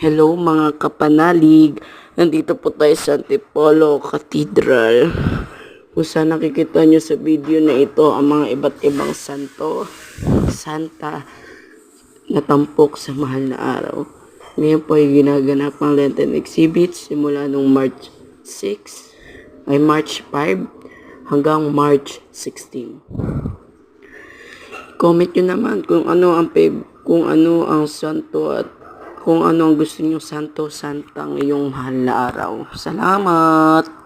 Hello mga kapanalig. Nandito po tayo sa Antipolo Cathedral. Kung saan nakikita nyo sa video na ito ang mga iba't ibang santo, santa, na tampok sa mahal na araw. Ngayon po ay ginaganap ang Lenten exhibit simula nung March 6 ay March 5 hanggang March 16. Comment nyo naman kung ano ang kung ano ang santo at kung ano ang gusto nyo santo santa ngayong mahal na araw. Salamat!